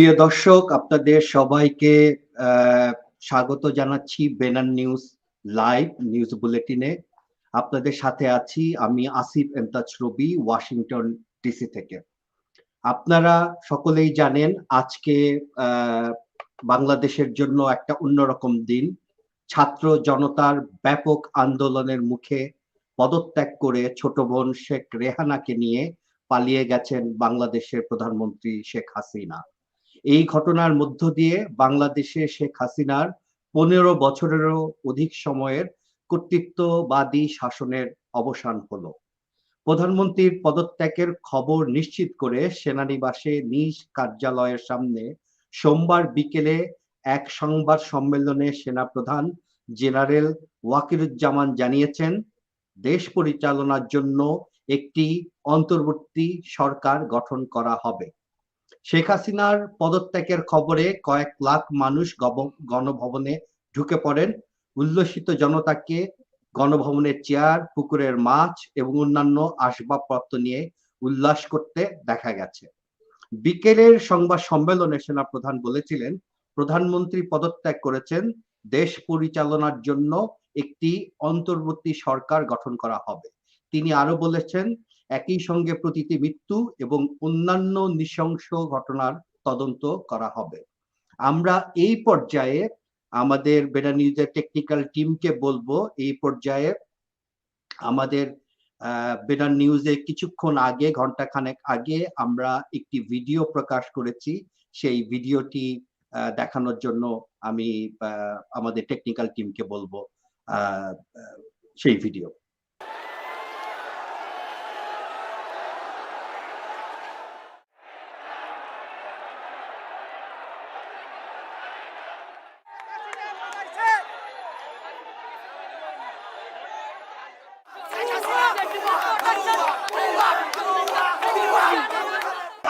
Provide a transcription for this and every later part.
প্রিয় দর্শক, আপনাদের সবাইকে স্বাগত জানাচ্ছি বেনান নিউজ লাইভ, নিউজ বুলেটিনে। আপনাদের সাথে আছি আমি আসিফ এমতাজ রবি, ওয়াশিংটন ডিসি থেকে। আপনারা সকলেই জানেন আজকে বাংলাদেশের জন্য একটা অন্যরকম দিন। ছাত্র জনতার ব্যাপক আন্দোলনের মুখে পদত্যাগ করে ছোট বোন শেখ রেহানাকে নিয়ে পালিয়ে গেছেন বাংলাদেশের প্রধানমন্ত্রী শেখ হাসিনা। এই ঘটনার মধ্য দিয়ে বাংলাদেশে শেখ হাসিনার পনেরো বছরেরও অধিক সময়ের কর্তৃত্ববাদী শাসনের অবসান হলো। প্রধানমন্ত্রীর পদত্যাগের খবর নিশ্চিত করে সেনানিবাসে নিজ কার্যালয়ের সামনে সোমবার বিকেলে এক সংবাদ সম্মেলনে সেনাপ্রধান জেনারেল ওয়াকিরুজ্জামান জানিয়েছেন, দেশ পরিচালনার জন্য একটি অন্তর্বর্তী সরকার গঠন করা হবে। শেখ হাসিনার পদত্যাগের খবরে কয়েক লাখ মানুষ গণভবনে ঢুকে পড়েন। উল্লসিত জনতাকে গণভবনের চেয়ার, পুকুরের মাছ এবং অন্যান্য আসবাবপত্র নিয়ে উল্লাস করতে দেখা গেছে। বিকেলের সংবাদ সম্মেলনে সেনাপ্রধান বলেছিলেন, প্রধানমন্ত্রী পদত্যাগ করেছেন, দেশ পরিচালনার জন্য একটি অন্তর্বর্তী সরকার গঠন করা হবে। তিনি আরও বলেছেন একই সঙ্গে প্রতিটি মৃত্যু এবং অন্যান্য নৃশংস ঘটনার তদন্ত করা হবে। আমরা এই পর্যায়ে আমাদের বেড়া নিউজের টেকনিক্যাল টিমকে বলব, এই পর্যায়ে আমাদের বেডার নিউজে কিছুক্ষণ আগে ঘণ্টা খানেক আগে আমরা একটি ভিডিও প্রকাশ করেছি। সেই ভিডিওটি দেখানোর জন্য আমি আমাদের টেকনিক্যাল টিমকে বলব সেই ভিডিও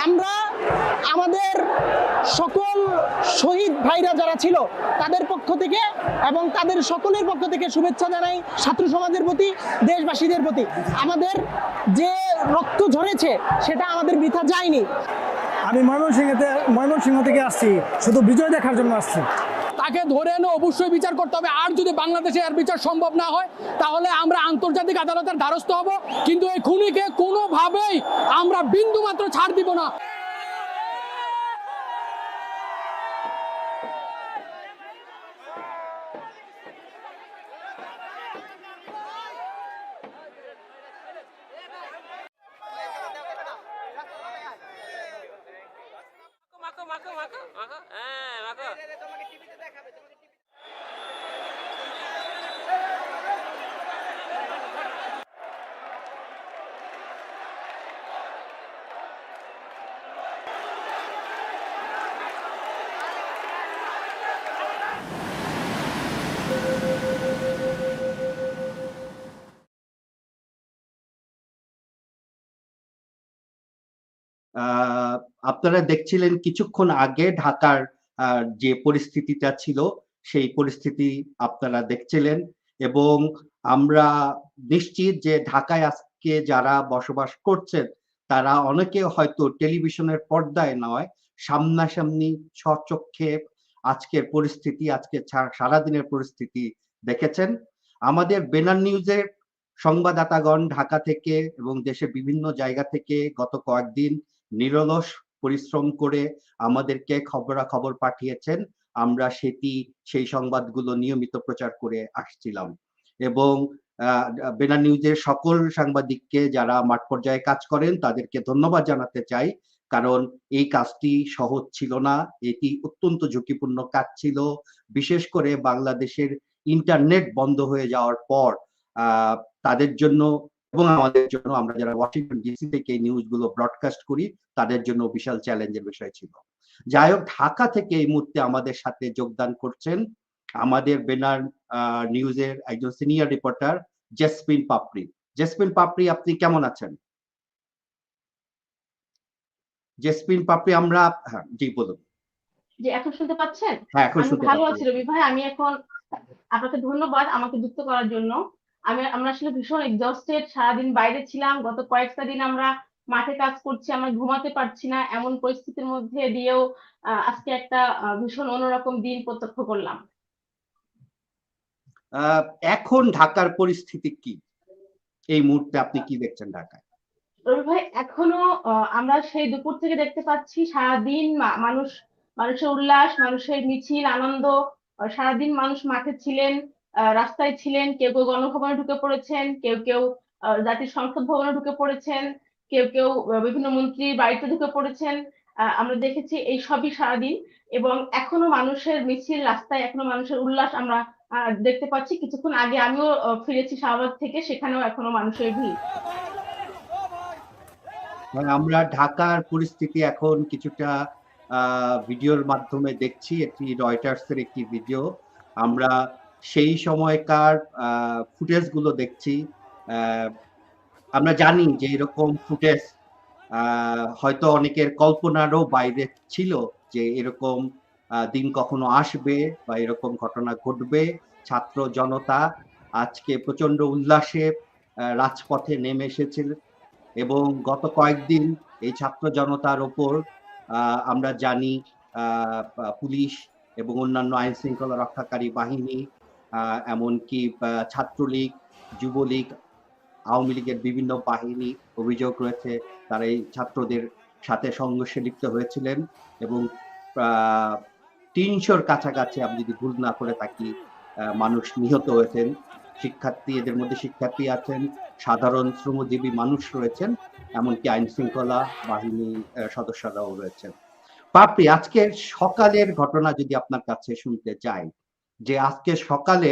আমরা আমাদের সকল শহীদ ভাইরা যারা ছিল তাদের পক্ষ থেকে এবং তাদের সকলের পক্ষ থেকে শুভেচ্ছা জানাই ছাত্র সমাজের প্রতি দেশবাসীদের প্রতি। আমাদের যে রক্ত ঝরেছে সেটা আমাদের বৃথা যায়নি। আমি ময়মনসিংহতে ময়মনসিংহ থেকে আসছি শুধু বিজয় দেখার জন্য আসছি। তাকে ধরে এনে অবশ্যই বিচার করতে হবে। আর যদি বাংলাদেশে এর বিচার সম্ভব না হয় তাহলে আমরা আন্তর্জাতিক আদালতের দ্বারস্থ হব। কিন্তু এই খুনিকে কোনোভাবেই আমরা বিন্দু মাত্র ছাড় দিব না মাখো মাখো মাখো মাখো হ্যাঁ মাখো আহ, আপনারা দেখছিলেন কিছুক্ষণ আগে ঢাকার যে পরিস্থিতিটা ছিল, সেই পরিস্থিতি আপনারা দেখছিলেন এবং আমরা নিশ্চিত যে ঢাকায় আজকে যারা বসবাস করছেন, তারা অনেকে হয়তো টেলিভিশনের পর্দায় নয়, সামনাসামনি স্বচক্ষে আজকের পরিস্থিতি, আজকে সারাদিনের পরিস্থিতি দেখেছেন। আমাদের বেনার নিউজের সংবাদদাতাগণ ঢাকা থেকে এবং দেশের বিভিন্ন জায়গা থেকে গত কয়েকদিন নিরলস পরিশ্রম করে আমাদেরকে খবরাখবর পাঠিয়েছেন, আমরা সেটি, সেই সংবাদগুলো নিয়মিত প্রচার করে আসছিলাম। এবং বেনা নিউজের সকল সাংবাদিককে যারা মাঠ পর্যায়ে কাজ করেন, তাদেরকে ধন্যবাদ জানাতে চাই। কারণ এই কাজটি সহজ ছিল না, এটি অত্যন্ত ঝুঁকিপূর্ণ কাজ ছিল। বিশেষ করে বাংলাদেশের ইন্টারনেট বন্ধ হয়ে যাওয়ার পর তাদের জন্য এবং আমাদের জন্য আমরা যারা ওয়াশিংটন ডিসি থেকে এই নিউজগুলো ব্রডকাস্ট করি তাদের জন্য বিশাল চ্যালেঞ্জের বিষয় ছিল। যাই হোক ঢাকা থেকে এই মুহূর্তে আমাদের সাথে যোগদান করছেন আমাদের বেনার নিউজের একজন senior reporter jasmine Papri jasmine Papri আপনি কেমন আছেন? জেসমিন পাপড়ি আমরা হ্যাঁ জি বলুন। যে এখন শুনতে পাচ্ছেন? হ্যাঁ এখন শুনতে ভালো আছি রবি ভাই। আমি এখন আপনাকে ধন্যবাদ আমাকে যুক্ত করার জন্য। আমি আমরা আসলে ভীষণ এক্সস্টেড সারাদিন বাইরে ছিলাম গত কয়েকটা দিন আমরা মাঠে কাজ করছি আমরা ঘুমাতে পারছি না এমন পরিস্থিতির মধ্যে দিয়েও আজকে একটা ভীষণ অন্যরকম দিন প্রত্যক্ষ করলাম। এখন ঢাকার পরিস্থিতি কি? এই মুহূর্তে আপনি কি দেখছেন ঢাকায়? ভাই এখনও আমরা সেই দুপুর থেকে দেখতে পাচ্ছি সারাদিন মানুষ মানুষের উল্লাস মানুষের মিছিল আনন্দ সারাদিন মানুষ মাঠে ছিলেন। রাস্তায় ছিলেন, কেউ কেউ গণভবনে ঢুকে পড়েছেন, কেউ কেউ জাতির সংসদ ভবনে ঢুকে পড়েছেন, কেউ কেউ বিভিন্ন মন্ত্রীর বাড়িতে ঢুকে পড়েছেন। আমরা দেখেছি এই সবই সারাদিন এবং এখনও মানুষের মিছিল রাস্তায়, এখনও মানুষের উল্লাস আমরা দেখতে পাচ্ছি। কিছুক্ষণ আগে আমিও ফিরেছি শাহবাগ থেকে, সেখানেও এখনও মানুষের ভিড়। মানে আমরা ঢাকার পরিস্থিতি এখন কিছুটা ভিডিওর মাধ্যমে দেখছি। একটি রয়টার্স এর একটি ভিডিও। আমরা সেই সময়কার ফুটেজগুলো দেখছি। আমরা জানি যে এরকম ফুটেজ হয়তো অনেকের কল্পনারও বাইরে ছিল যে এরকম দিন কখনো আসবে বা এরকম ঘটনা ঘটবে। ছাত্র জনতা আজকে প্রচণ্ড উল্লাসে রাজপথে নেমে এসেছিল এবং গত কয়েকদিন এই ছাত্র জনতার ওপর আমরা জানি পুলিশ এবং অন্যান্য আইন শৃঙ্খলা রক্ষাকারী বাহিনী এমনকি ছাত্রলীগ, যুবলীগ, আওয়ামী লীগের বিভিন্ন বাহিনী অভিযোগ রয়েছে, তারা এই ছাত্রদের সাথে সংঘর্ষে লিপ্ত হয়েছিলেন এবং তিনশোর কাছাকাছি আমি যদি ভুল না করে থাকি মানুষ নিহত হয়েছেন। শিক্ষার্থী, এদের মধ্যে শিক্ষার্থী আছেন, সাধারণ শ্রমজীবী মানুষ রয়েছেন, এমনকি আইন শৃঙ্খলা বাহিনী সদস্যরাও রয়েছেন। পাপড়ি আজকের সকালের ঘটনা যদি আপনার কাছে শুনতে চাই যে আজকে সকালে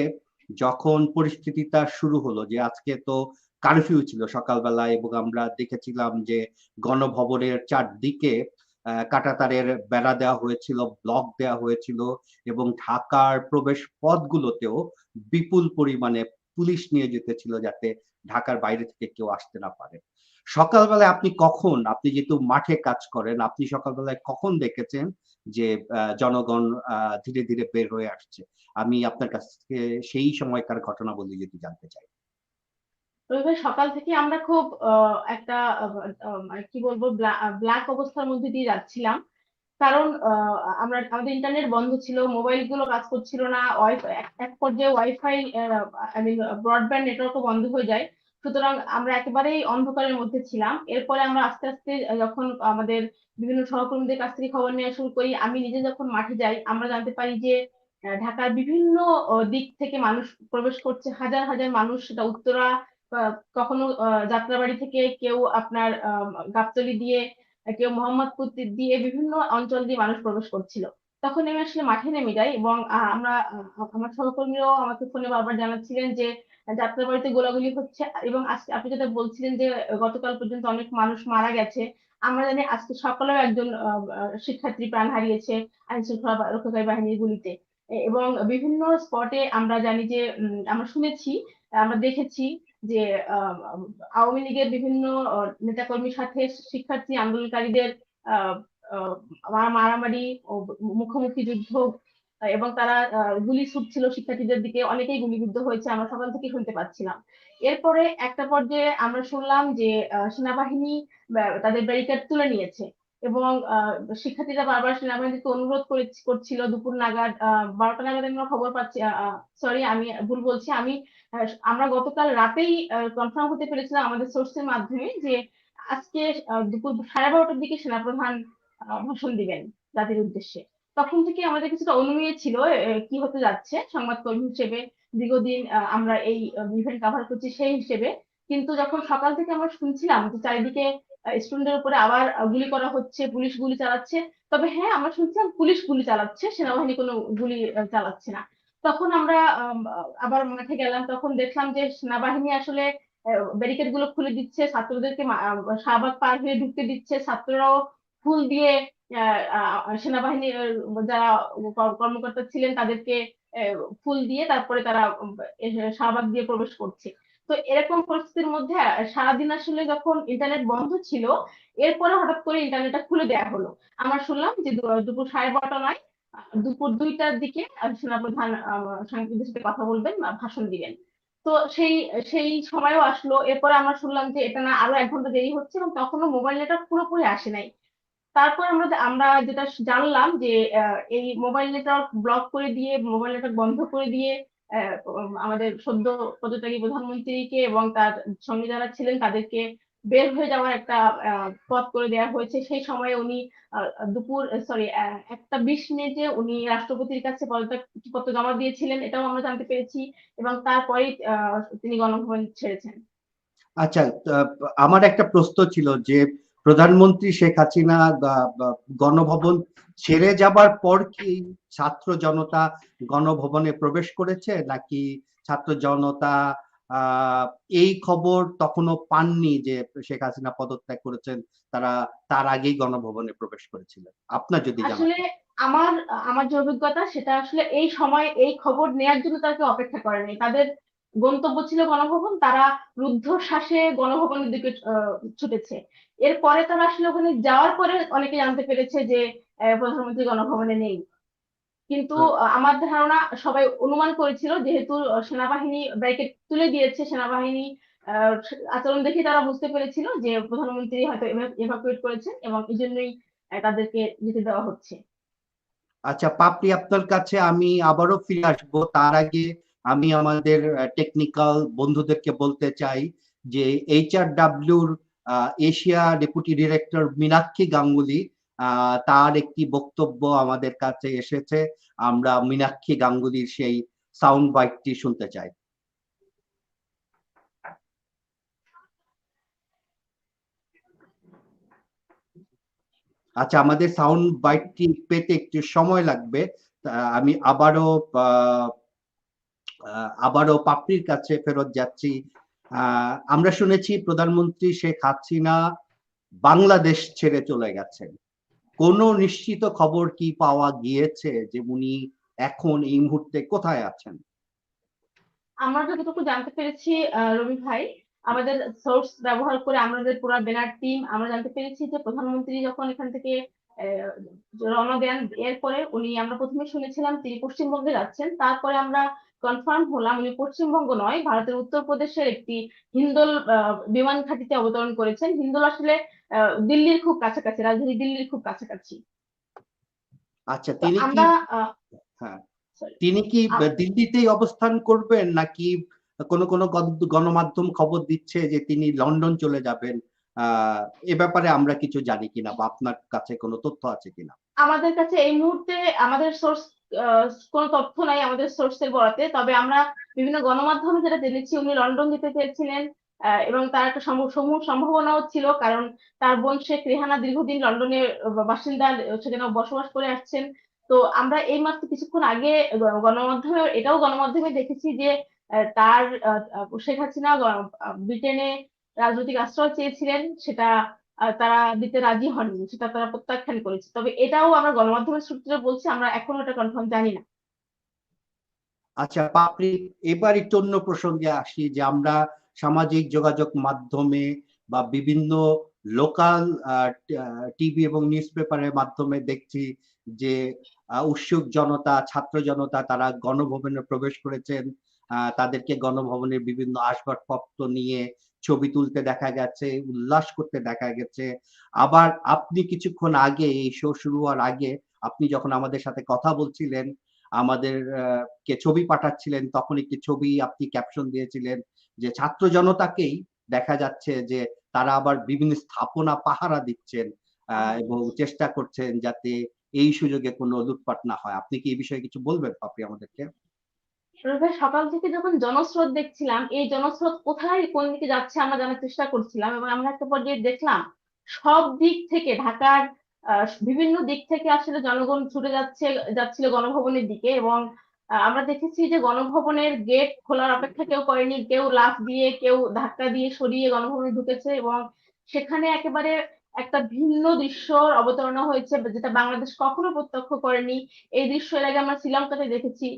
যখন পরিস্থিতিটা শুরু হলো, যে আজকে তো কারফিউ ছিল সকালবেলা এবং আমরা দেখেছিলাম যে গণভবনের চারদিকে কাঁটাতারের বেড়া দেওয়া হয়েছিল ব্লক দেওয়া হয়েছিল এবং ঢাকার প্রবেশ পথগুলোতেও বিপুল পরিমাণে পুলিশ নিয়ে যেতেছিল যাতে ঢাকার বাইরে থেকে কেউ আসতে না পারে। সকালবেলায় আপনি কখন, আপনি যেহেতু মাঠে কাজ করেন, আপনি সকালবেলায় কখন দেখেছেন যে জনগণ ধীরে ধীরে বের হয়ে আসছে। আমি আপনার কাছ থেকে সেই সময়কার ঘটনাবলী যদি জানতে চাই। রবি ভাই, সকাল থেকে আমরা খুব একটা মানে কি বলব ব্ল্যাক অবস্থার মধ্যে দিয়ে যাচ্ছিলাম। কারণ আমরা, আমাদের ইন্টারনেট বন্ধ ছিল, মোবাইলগুলো কাজ করছিল না এক পর্যায়ে ওয়াইফাই আই মিন, ব্রডব্যান্ড নেটওয়ার্কও বন্ধ হয়ে যায়। সুতরাং আমরা একেবারেই অন্ধকারের মধ্যে ছিলাম। এরপরে আমরা আস্তে আস্তে যখন আমাদের বিভিন্ন সহকর্মীদের কাছ থেকে খবর নেওয়া শুরু করি, আমি নিজে যখন মাঠে যাই, আমরা জানতে পারি যে ঢাকার বিভিন্ন দিক থেকে মানুষ প্রবেশ করছে। হাজার হাজার মানুষ সেটা উত্তরা কখনো যাত্রাবাড়ি থেকে কেউ আপনার গাবতলী দিয়ে, কেউ মোহাম্মদপুর দিয়ে বিভিন্ন অঞ্চল দিয়ে মানুষ প্রবেশ করছিল। তখন আমি আসলে মাঠে নেমে যাই এবং আমরা আমার সহকর্মীরাও আমাকে ফোনে বারবার জানাচ্ছিলেন যে যাত্রাবাড়িতে গোলাগুলি হচ্ছে, এবং আজকে আপনি যেটা বলছিলেন যে, গতকাল পর্যন্ত অনেক মানুষ মারা গেছে, আমরা জানি আজকে সকালেও একজন শিক্ষার্থী প্রাণ হারিয়েছে আইন শৃঙ্খলা রক্ষাকারী বাহিনীর গুলিতে এবং বিভিন্ন স্পটে আমরা জানি যে আমরা শুনেছি, আমরা দেখেছি যে আওয়ামী লীগের বিভিন্ন নেতাকর্মীর সাথে শিক্ষার্থী আন্দোলনকারীদের মারামারি ও মুখোমুখি যুদ্ধ এবং তারা গুলি ছুটছিল শিক্ষার্থীদের দিকে। অনেকেই গুলিবিদ্ধ হয়েছে, আমরা সকাল থেকে শুনতে পাচ্ছিলাম। এরপরে একটা পর্যায়ে আমরা শুনলাম যে সেনাবাহিনী তাদের ব্যারিকেড তুলে নিয়েছে এবং শিক্ষার্থীরা বারবার সেনাবাহিনীকে অনুরোধ করছিল দুপুর নাগাদ বারোটা নাগাদ আমরা খবর পাচ্ছি সরি আমি ভুল বলছি। আমি আমরা গতকাল রাতেই কনফার্ম হতে পেরেছিলাম আমাদের সোর্সের মাধ্যমে যে, আজকে দুপুর সাড়ে বারোটার দিকে সেনাপ্রধান ভাষণ দিবেন জাতির উদ্দেশ্যে। তখন থেকে আমাদের কিছুটা অনুমিয়ে ছিল কি হতে যাচ্ছে? সংবাদকর্মী হিসেবে দীর্ঘদিন আমরা এই ইভেন্ট কভার করছি সেই হিসেবে। কিন্তু যখন সকাল থেকে আমরা শুনছিলাম যে চারিদিকে স্টুডেন্টের উপরে আবার গুলি করা হচ্ছে পুলিশ গুলি চালাচ্ছে তবে হ্যাঁ আমরা শুনছিলাম পুলিশ গুলি চালাচ্ছে সেনাবাহিনী কোনো গুলি চালাচ্ছে না। তখন আমরা আম, আবার মাঠে গেলাম তখন দেখলাম যে সেনাবাহিনী আসলে ব্যারিকেডগুলো খুলে দিচ্ছে ছাত্রদেরকে শাহবাগ পার হয়ে ঢুকতে দিচ্ছে ছাত্ররাও ফুল দিয়ে সেনাবাহিনীর যারা কর্মকর্তা ছিলেন তাদেরকে ফুল দিয়ে তারপরে তারা শাহবাগ দিয়ে প্রবেশ করছে। তো এরকম পরিস্থিতির মধ্যে সারাদিন আসলে যখন ইন্টারনেট বন্ধ ছিল, এরপরে হঠাৎ করে ইন্টারনেটটা খুলে দেওয়া হলো। আমরা শুনলাম যে দুপুর সাড়ে বারোটা নয় দুপুর দুইটার দিকে সেনাপ্রধান সাংবাদিকদের সাথে কথা বলবেন ভাষণ দিবেন। তো সেই সেই সময়ও আসলো। এরপরে আমরা শুনলাম যে এটা না আরও এক ঘণ্টা দেরি হচ্ছে এবং তখনও মোবাইল নেটওয়ার্ক পুরোপুরি আসে নাই। তারপর আমরা আমরা যেটা জানলাম যে এই মোবাইল নেটওয়ার্ক ব্লক করে দিয়ে মোবাইল নেটওয়ার্ক বন্ধ করে দিয়ে আমাদের সদ্য পদত্যাগী প্রধানমন্ত্রীকে এবং তার সঙ্গে যারা ছিলেন তাদেরকে বের হয়ে যাওয়ার একটা পথ করে দেওয়া হয়েছে। সেই সময়ে উনি দুপুর সরি একটা বিশ মিনিটে উনি রাষ্ট্রপতির কাছে পদত্যাগপত্র জমা দিয়েছিলেন, এটাও আমরা জানতে পেরেছি এবং তারপরেই তিনি গণভবন ছেড়েছেন। আচ্ছা আমার একটা প্রশ্ন ছিল যে প্রধানমন্ত্রী শেখ হাসিনা গণভবন ছেড়ে যাবার পর কি ছাত্র জনতা গণভবনে প্রবেশ করেছে? নাকি ছাত্র জনতা এই খবর তখনও পাননি যে শেখ হাসিনা পদত্যাগ করেছেন, তারা তার আগেই গণভবনে প্রবেশ করেছিলেন? আপনার যদি আসলে আমার আমার যে অভিজ্ঞতা সেটা আসলে এই সময় এই খবর নেয়ার জন্য তাকে অপেক্ষা করেনি। তাদের গন্তব্য ছিল গণভবন তারা রুদ্ধশ্বাসে গণভবনের দিকে ছুটেছে। এরপরে তারা আসলে ওখানে যাওয়ার পরে অনেকে জানতে পেরেছে যে প্রধানমন্ত্রী গণভবনে নেই। কিন্তু আমার ধারণা সবাই অনুমান করেছিল যেহেতু সেনাবাহিনী ব্যারিকেড তুলে দিয়েছে সেনাবাহিনী আহ, আচরণ দেখে তারা বুঝতে পেরেছিল যে প্রধানমন্ত্রী হয়তো এভাকুয়েট করেছেন এবং এই জন্যই তাদেরকে যেতে দেওয়া হচ্ছে। আচ্ছা পাপড়ি আপনার কাছে আমি আবারও ফিরে আসব। তার আগে আমি আমাদের টেকনিক্যাল বন্ধুদেরকে বলতে চাই যে HR ডাব্লিউর Asia deputy director Meenakshi Ganguly তার একটি বক্তব্য আমাদের কাছে এসেছে। আমরা মীনাক্ষী গাঙ্গুলির সেই সাউন্ড বাইটটি শুনতে চাই। আচ্ছা আমাদের সাউন্ড বাইটটি পেতে একটু সময় লাগবে। আমি আবারও আবারও পাপড়ির কাছে ফেরত যাচ্ছি। আমরা শুনেছি প্রধানমন্ত্রী শেখ হাসিনা বাংলাদেশ ছেড়ে চলে গেছেন। কোন নিশ্চিত খবর কি পাওয়া গিয়েছে যে উনি এখন এই মুহূর্তে কোথায় আছেন? আমরা যতটুকু জানতে পেরেছি রবি ভাই, আমাদের সোর্স ব্যবহার করে আমাদের পুরো ব্যানার টিম আমরা জানতে পেরেছি যে প্রধানমন্ত্রী যখন এখান থেকে রওনা দেন, এরপরে উনি, আমরা প্রথমে শুনেছিলাম তিনি পশ্চিমবঙ্গে যাচ্ছেন। তারপরে আমরা কনফার্ম হলাম উনি পশ্চিমবঙ্গ নয় ভারতের উত্তরপ্রদেশের একটি হিন্দোল বিমান ঘাঁটিতে অবতরণ করেছেন। হিন্দোল আসলে দিল্লির খুব কাছাকাছি রাজধানী দিল্লির খুব কাছাকাছি। আচ্ছা তিনি কি আমরা হ্যাঁ তিনি কি দিল্লিতেই অবস্থান করবেন নাকি কোন কোন গণমাধ্যম খবর দিচ্ছে যে তিনি লন্ডন চলে যাবেন? আহ এ ব্যাপারে আমরা কিছু জানি কিনা বা আপনার কাছে কোনো তথ্য আছে কিনা? আমাদের কাছে এই মুহূর্তে আমাদের সোর্স কোনো তথ্য নাই আমাদের সোর্সের বরাতে তবে আমরা বিভিন্ন গণমাধ্যমে যেটা জেনেছি উনি লন্ডন যেতে চেয়েছিলেন এবং তার একটা সমূহ সম্ভাবনাও ছিল, কারণ তার বোন শেখ রেহানা দীর্ঘদিন লন্ডনের বাসিন্দা সেখানে বসবাস করে আসছেন। তো আমরা এই মাত্র কিছুক্ষণ আগে গণমাধ্যমে, এটাও গণমাধ্যমে দেখেছি যে তার শেখ হাসিনা ব্রিটেনে রাজনৈতিক আশ্রয় চেয়েছিলেন। সেটা তারা দিতে রাজি হননি, সেটা তারা প্রত্যাখ্যান করেছে। তবে এটাও আমরা গণমাধ্যমের সূত্রে বলছি, আমরা এখনও এটা কনফার্ম জানি না। আচ্ছা পাপড়ি, এবার একটু অন্য প্রসঙ্গে আসি, যে আমরা সামাজিক যোগাযোগ মাধ্যমে বা বিভিন্ন লোকাল টিভি এবং নিউজ পেপারের মাধ্যমে দেখছি যে উৎসুক জনতা, ছাত্র জনতা, তারা গণভবনে প্রবেশ করেছেন। তাদেরকে গণভবনের বিভিন্ন আসবাবপত্র নিয়ে ছবি তুলতে দেখা গেছে, উল্লাস করতে দেখা গেছে। আবার আপনি কিছুক্ষণ আগে, এই শো শুরু হওয়ার আগে আপনি যখন আমাদের সাথে কথা বলছিলেন, আমাদের কে ছবি পাঠাচ্ছিলেন, তখন একটি ছবি আপনি ক্যাপশন দিয়েছিলেন যে, ছাত্র জনতাকেই দেখা যাচ্ছে যে, তারা আবার বিভিন্ন স্থাপনা পাহারা দিচ্ছেন এবং চেষ্টা করছেন যাতে এই সুযোগে কোনো লুটপাট না হয়। আপনি কি এই বিষয়ে কিছু বলবেন পাপড়ি আমাদেরকে? সকাল থেকে যখন জনস্রোত দেখছিলাম, এই জনস্রোত কোথায়, কোন দিকে যাচ্ছে আমরা জানার চেষ্টা করছিলাম এবং আমরা একটা পর্যায়ে দেখলাম, সব দিক থেকে ঢাকার বিভিন্ন দিক থেকে আসলে জনগণ ছুটে যাচ্ছে, যাচ্ছিল গণভবনের দিকে এবং আমরা দেখেছি যে গণভবনের গেট খোলার অপেক্ষা কেউ করেনি, কেউ লাফ দিয়ে, কেউ ধাক্কা দিয়ে সরিয়ে গণভবনে ঢুকেছে এবং সেখানে একেবারে একটা ভিন্ন দৃশ্যর অবতারণা হয়েছে যেটা বাংলাদেশ কখনো প্রত্যক্ষ করেনি। এই দৃশ্য এর আগে আমরা শ্রীলঙ্কাতে দেখেছি।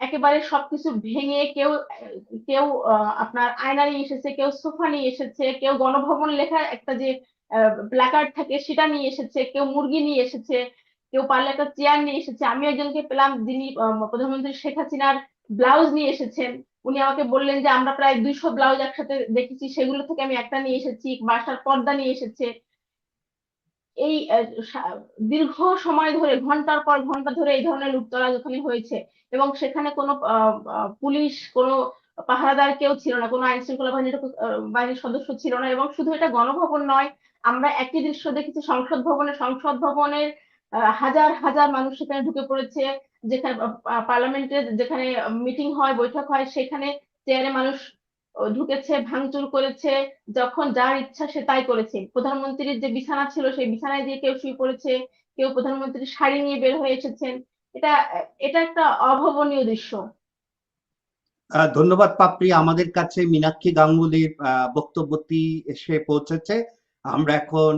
একেবারে সবকিছু ভেঙে কেউ কেউ আপনার আয়না নিয়ে এসেছে, কেউ সোফা নিয়ে এসেছে, কেউ গণভবন লেখা একটা যে প্ল্যাকার্ড থাকে সেটা নিয়ে এসেছে, কেউ মুরগি নিয়ে এসেছে, কেউ পারলে একটা চেয়ার নিয়ে এসেছে। আমি একজনকে পেলাম যিনি প্রধানমন্ত্রী শেখ হাসিনার ব্লাউজ নিয়ে এসেছেন। উনি আমাকে বললেন যে, আমরা প্রায় দুইশো ব্লাউজ একসাথে দেখেছি, সেগুলো থেকে আমি একটা নিয়ে এসেছি, বাসার পর্দা নিয়ে এসেছে। এই দীর্ঘ সময় ধরে, ঘণ্টার পর ঘণ্টা ধরে এই ধরনের লুটতরাজ ওখানে হয়েছে। এবং সেখানে কোনো পুলিশ, কোনো পাহারাদার কেউ ছিল না, কোনো আইন শৃঙ্খলা বাহিনীর বাহিনীর সদস্য ছিল না। এবং শুধু এটা গণভবন নয়, আমরা একই দৃশ্য দেখেছি সংসদ ভবনে। সংসদ ভবনের হাজার হাজার মানুষ সেখানে ঢুকে পড়েছে। যেখানে পার্লামেন্টের যেখানে মিটিং হয়, বৈঠক হয়, সেখানে চেয়ারে মানুষ ঢুকেছে, ভাঙচুর করেছে, যখন যার ইচ্ছা সে তাই করেছে। প্রধানমন্ত্রীর যে বিছানা ছিল, সেই বিছানায় দিয়ে কেউ শুয়ে পড়েছে, কেউ প্রধানমন্ত্রীর শাড়ি নিয়ে বের হয়ে এসেছেন। এটা এটা একটা অভাবনীয় দৃশ্য। ধন্যবাদ পাপড়ি। আমাদের কাছে মীনাক্ষী গাঙ্গুলির বক্তব্যটি এসে পৌঁছেছে। আমরা এখন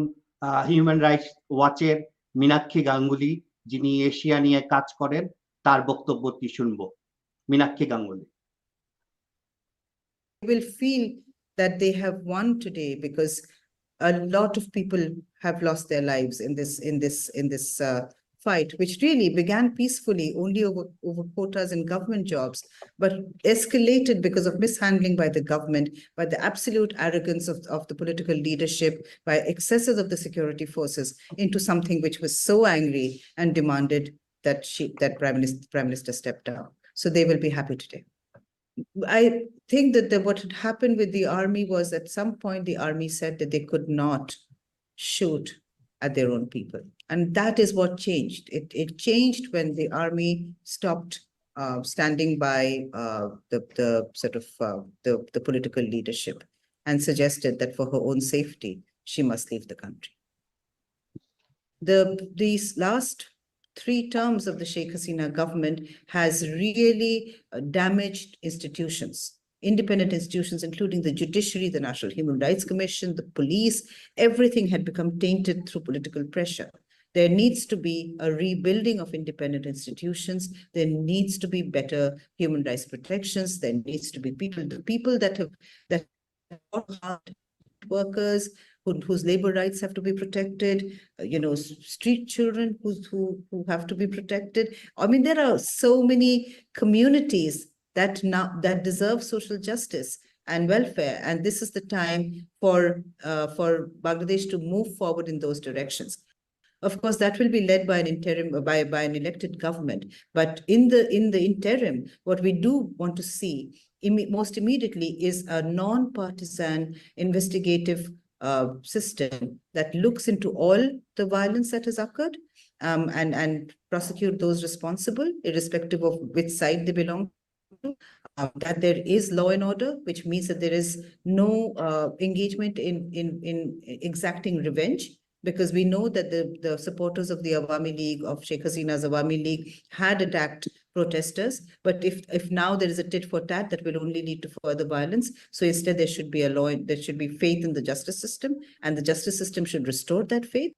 হিউম্যান রাইটস ওয়াচের মীনাক্ষী গাঙ্গুলি, যিনি এশিয়া নিয়ে কাজ করেন, তার বক্তব্যটি শুনব। Meenakshi Ganguly. Will feel that they have won today because a lot of people have lost their lives in this in this in this uh, fight which really began peacefully only over, over quotas and government jobs but escalated because of mishandling by the government by the absolute arrogance of, of the political leadership by excesses of the security forces into something which was so angry and demanded that she that prime minister prime minister stepped down. So they will be happy today I think that the, what had happened with the army was at some point the army said that they could not shoot at their own people. And that is what changed. It, it changed when the army stopped uh, standing by uh, the, the sort of uh, the, the political leadership and suggested that for her own safety, she must leave the country. The, these last three terms of the Sheikh Hasina government has really uh, damaged institutions, independent institutions, including the judiciary, the National Human Rights Commission, the police, everything had become tainted through political pressure. There needs to be a rebuilding of independent institutions. There needs to be better human rights protections. There needs to be people, the people that have, that hard, workers, who- whose labor rights have to be protected, uh, you know, street children who's, who, who have to be protected. I mean, there are so many communities that now, that deserve social justice and welfare. And this is the time for, uh, for Bangladesh to move forward in those directions. Of course, that will be led by an interim, by, by an elected government. But in the, in the interim, what we do want to see most immediately is a non-partisan investigative system that looks into all the violence that has occurred um, and, and prosecute those responsible, irrespective of which side they belong to. Uh, that there is law and order, which means that there is no uh, engagement in, in, in exacting revenge. Because we know that the, the supporters of the Awami League, of Sheikh Hasina's Awami League had attacked protesters. But if, if now there is a tit for tat, that will only lead to further violence. So instead, there should be a law, there should be faith in the justice system, and the justice system should restore that faith.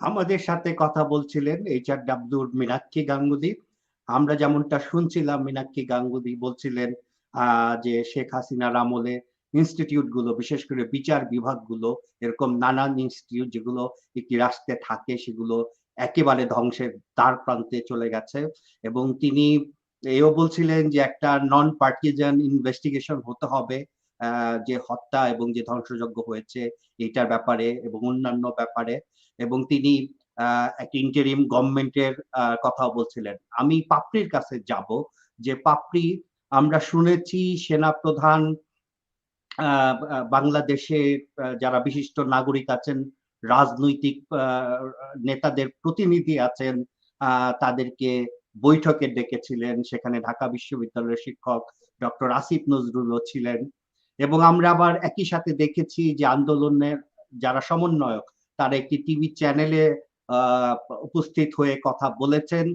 আমাদের সাথে কথা বলছিলেন HR ডাব্লিউর Meenakshi Ganguly আমরা যেমনটা শুনছিলাম মীনাক্ষী গাঙ্গুলি বলছিলেন আহ, যে শেখ হাসিনার আমলে ইনস্টিটিউট গুলো বিশেষ করে বিচার বিভাগগুলো এরকম নানান ইনস্টিটিউট যেগুলো একটি রাষ্ট্রে থাকে সেগুলো একেবারে ধ্বংসের দ্বার প্রান্তে চলে গেছে। এবং তিনি এও বলছিলেন যে একটা নন পার্টিজান ইনভেস্টিগেশন হতে হবে যে হত্যা এবং যে ধ্বংসযজ্ঞ হয়েছে, এইটার ব্যাপারে এবং অন্যান্য ব্যাপারে। এবং তিনি একটা ইন্টারিম গভর্নমেন্টের কথাও বলছিলেন। আমি পাপড়ির কাছে যাব, যে পাপড়ি আমরা শুনেছি সেনা প্রধান বাংলাদেশে যারা বিশিষ্ট নাগরিক আছেন রাজনৈতিক নেতাদের প্রতিনিধি আছেন তাদেরকে বৈঠকে ডেকেছিলেন। সেখানে ঢাকা বিশ্ববিদ্যালয়ের শিক্ষক ডক্টর আসিফ নজরুলও ছিলেন। এবং আমরা আবার একই সাথে দেখেছি যে আন্দোলনের যারা সমন্বয়ক, তারা একটি টিভি চ্যানেলে উপস্থিত হয়ে কথা বলেছেন।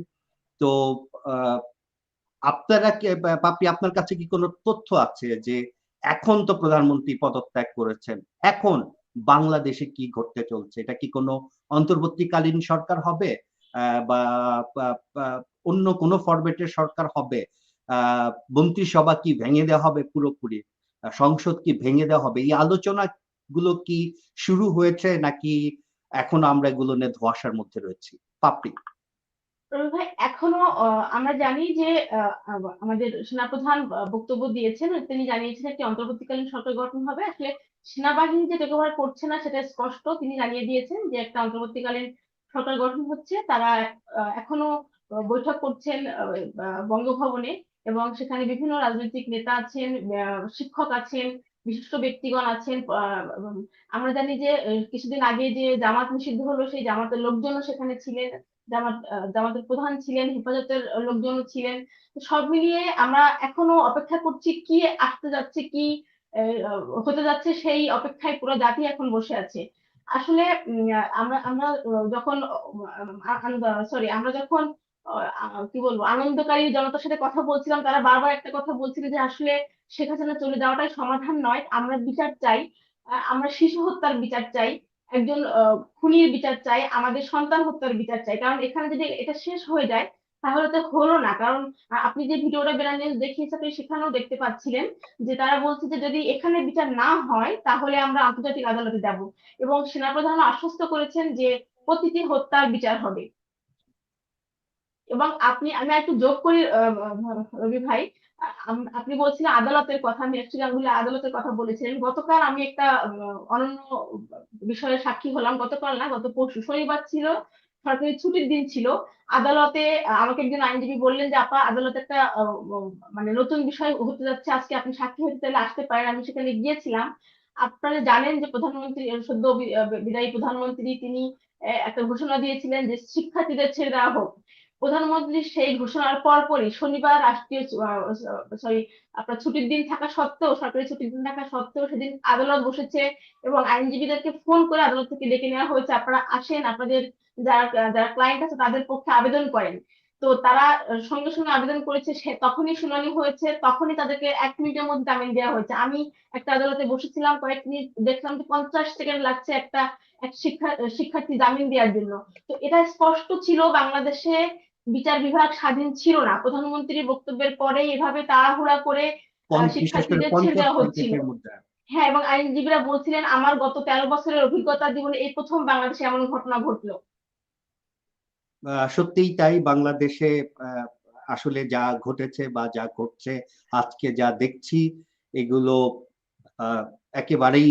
তো আপনারা পাপি আপনার কাছে কি কোনো তথ্য আছে যে এখন তো প্রধানমন্ত্রী পদত্যাগ করেছেন? এখন বাংলাদেশে কি ঘটতে চলছে? এটা কি কোনো অন্তর্বর্তীকালীন সরকার হবে? বা অন্য কোনো ফরম্যাটের সরকার হবে? মন্ত্রিসভা কি ভেঙে দেওয়া হবে পুরোপুরি? সংসদ কি ভেঙে দেওয়া হবে? এই আলোচনা গুলো কি শুরু হয়েছে নাকি এখন আমরা এগুলো নিয়ে ধোয়াশার মধ্যে রয়েছি? পাপড়ি। ভাই, এখনও আমরা জানি যে আমাদের সেনাপ্রধান বক্তব্য দিয়েছেন। তিনি জানিয়েছেন একটি অন্তর্বর্তীকালীন সরকার গঠন হবে। আসলে সেনাবাহিনী যে টেক ওভার করছে না সেটা স্পষ্ট। তিনি জানিয়ে দিয়েছেন যে একটা অন্তর্বর্তীকালীন সরকার গঠন হচ্ছে। তারা এখনও বৈঠক করছেন বঙ্গভবনে এবং সেখানে বিভিন্ন রাজনৈতিক নেতা আছেন শিক্ষক আছেন, বিশিষ্ট ব্যক্তিগণ আছেন আমরা জানি যে কিছুদিন আগে যে জামাত নিষিদ্ধ হলো, সেই জামাতের লোকজনও সেখানে ছিলেন। জামাত জামাতের প্রধান ছিলেন, হেফাজতের লোকজন ছিলেন। সব মিলিয়ে আমরা এখনও অপেক্ষা করছি কি আসতে যাচ্ছে, কি হতে যাচ্ছে সেই অপেক্ষায় পুরো জাতি এখন বসে আছে। আসলে আমরা আমরা যখন সরি আমরা যখন কি বলব, আনন্দকারী জনতার সাথে কথা বলছিলাম, তারা বারবার একটা কথা বলছিল যে আসলে শেখ হাসিনা চলে যাওয়াটাই সমাধান নয়, আমরা বিচার চাই আমরা শিশু হত্যার বিচার চাই, একজন খুনির বিচার চাই, আমাদের সন্তান হত্যার বিচার চাই। কারণ এখানে যদি এটা শেষ হয়ে যায় তাহলে তো হলো না। কারণ আপনি যে ভিডিওটা বেলা নিউজ দেখিয়েছে আপনি সেখানেও দেখতে পাচ্ছিলেন যে তারা বলছে যে যদি এখানে বিচার না হয়, তাহলে আমরা আন্তর্জাতিক আদালতে যাব। এবং সেনাপ্রধান আশ্বস্ত করেছেন যে প্রতিটি হত্যার বিচার হবে। এবং আপনি, আমি একটু যোগ করি রবি ভাই। আপনি বলছিলেন আদালতের কথা, আমি আদালতের কথা বলেছিলেন। গতকাল আমি একটা অনন্য বিষয়ের সাক্ষী হলাম। গতকাল না, গত পরশু শনিবার ছিল সরকারি ছুটির দিন ছিল। আদালতে, আমাকে একজন আইনজীবী বললেন যে, আপা, আদালতে একটা মানে নতুন বিষয় হতে যাচ্ছে। আজকে আপনি সাক্ষী হতে তাহলে আসতে পারেন। আমি সেখানে গিয়েছিলাম। আপনারা জানেন যে প্রধানমন্ত্রী, সদ্য বিদায়ী প্রধানমন্ত্রী তিনি একটা ঘোষণা দিয়েছিলেন যে শিক্ষার্থীদের ছেড়ে দেওয়া হোক। প্রধানমন্ত্রী সেই ঘোষণার পরপরই শনিবার রাষ্ট্রীয় সরি, আপনার ছুটির দিন থাকা সত্ত্বেও, সরকারি ছুটির দিন থাকা সত্ত্বেও সেদিন আদালত বসেছে এবং আইনজীবীদেরকে ফোন করে আদালত থেকে ডেকে নেওয়া হয়েছে। আপনারা আসেন, আপনাদের যারা যারা ক্লায়েন্ট আছে তাদের পক্ষে আবেদন করেন। তো তারা সঙ্গে সঙ্গে আবেদন করেছে, সে তখনই শুনানি হয়েছে, তখনই তাদেরকে এক মিনিটের মধ্যে জামিন দেওয়া হয়েছে। আমি একটা আদালতে বসেছিলাম, কয়েক মিনিট দেখলাম যে পঞ্চাশ সেকেন্ড লাগছে একটা, এক শিক্ষা, শিক্ষার্থী জামিন দেওয়ার জন্য। তো এটা স্পষ্ট ছিল বাংলাদেশে বিচার বিভাগ স্বাধীন ছিল না। প্রধানমন্ত্রীর বক্তব্যের পরেই এভাবে তাড়াহুড়া করে শিক্ষার্থীদের ছেড়ে দেওয়া হচ্ছিল। হ্যাঁ এবং আইনজীবীরা বলছিলেন আমার গত তেরো বছরের অভিজ্ঞতা জীবনে এই প্রথম বাংলাদেশে এমন ঘটনা ঘটলো। সত্যিই তাই। বাংলাদেশে আসলে যা ঘটেছে বা যা ঘটছে আজকে যা দেখছি এগুলো আহ, একেবারেই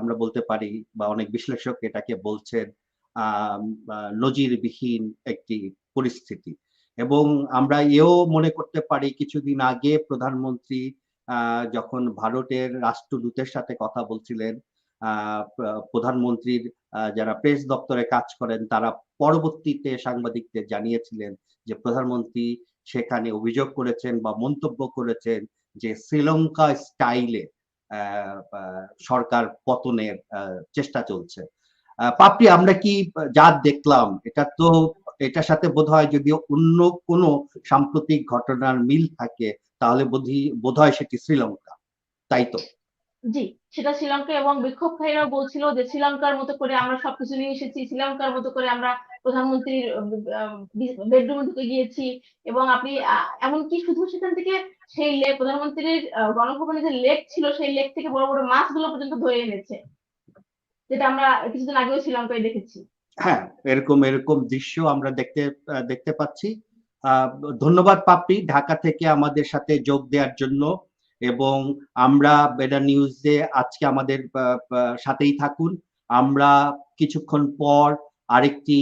আমরা বলতে পারি বা অনেক বিশ্লেষক এটাকে বলছেন নজিরবিহীন একটি পরিস্থিতি। এবং আমরা এও মনে করতে পারি কিছুদিন আগে প্রধানমন্ত্রী যখন ভারতের রাষ্ট্রদূতের সাথে কথা বলছিলেন প্রধানমন্ত্রীর যারা প্রেস দপ্তরে কাজ করেন, তারা পরবর্তীতে সাংবাদিকদের জানিয়েছিলেন যে প্রধানমন্ত্রী সেখানে অভিযোগ করেছেন বা মন্তব্য করেছেন যে শ্রীলঙ্কা স্টাইলে সরকার পতনের চেষ্টা চলছে। পাপড়ি, আমরা কি যা দেখলাম, এটা তো এটার সাথে বোধ হয় যদি অন্য কোনো সাম্প্রতিক ঘটনার মিল থাকে, তাহলে বোধ হয় সেটি শ্রীলঙ্কা। তাই তো? জি, সেটা শ্রীলঙ্কা এবং বিক্ষোভকারীরাও বলছিল যে শ্রীলঙ্কার মতো করে আমরা সবকিছু নিয়ে এসেছি, শ্রীলঙ্কার মতো করে আমরা প্রধানমন্ত্রীর বেডরুমে ঢুকে গিয়েছি এবং আপনি এমনকি শুধু সেখান থেকে সেই লেক প্রধানমন্ত্রীর গণভবনে যে লেক ছিল সেই লেক থেকে বড় বড় মাছগুলো পর্যন্ত ধরে এনেছে। যেটা আমরা কিছুদিন আগেও শ্রীলঙ্কায় দেখেছি। হ্যাঁ এরকম এরকম দৃশ্য আমরা দেখতে দেখতে পাচ্ছি। ধন্যবাদ পাপড়ি ঢাকা থেকে আমাদের সাথে যোগ দেওয়ার জন্য এবং আমরা বেডা নিউজে আজকে আমাদের সাথেই থাকুন। আমরা কিছুক্ষণ পর আরেকটি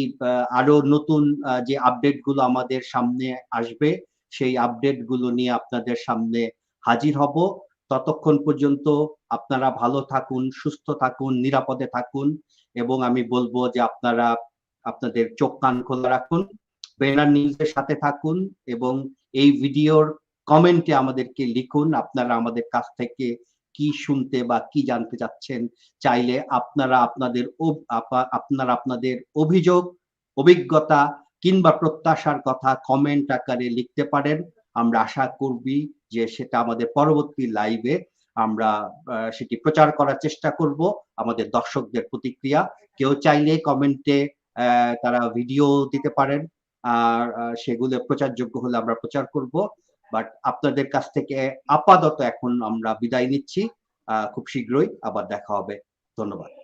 আরও নতুন যে আপডেটগুলো আমাদের সামনে আসবে, সেই আপডেটগুলো নিয়ে আপনাদের সামনে হাজির হব। ততক্ষণ পর্যন্ত আপনারা ভালো থাকুন, সুস্থ থাকুন, নিরাপদে থাকুন। এবং আমি বলব যে আপনারা, আপনাদের চোখ কান খোলা রাখুন বেনার নিউজের সাথে থাকুন এবং এই ভিডিওর কমেন্টে আমাদেরকে লিখুন আপনারা আমাদের কাছ থেকে কি শুনতে বা কি জানতে চাচ্ছেন। চাইলে আপনারা আপনাদের আপনারা আপনাদের অভিযোগ, অভিজ্ঞতা কিংবা প্রত্যাশার কথা কমেন্ট আকারে লিখতে পারেন। আমরা আশা করবি যে সেটা আমাদের পরবর্তী লাইভে আমরা সেটি প্রচার করার চেষ্টা করব। আমাদের দর্শকদের প্রতিক্রিয়া। কেউ চাইলে কমেন্টে তারা ভিডিও দিতে পারেন। আর সেগুলো প্রচারযোগ্য হলে আমরা প্রচার করব। বাট আপনাদের কাছ থেকে আপাতত এখন আমরা বিদায় নিচ্ছি। খুব শীঘ্রই আবার দেখা হবে। ধন্যবাদ।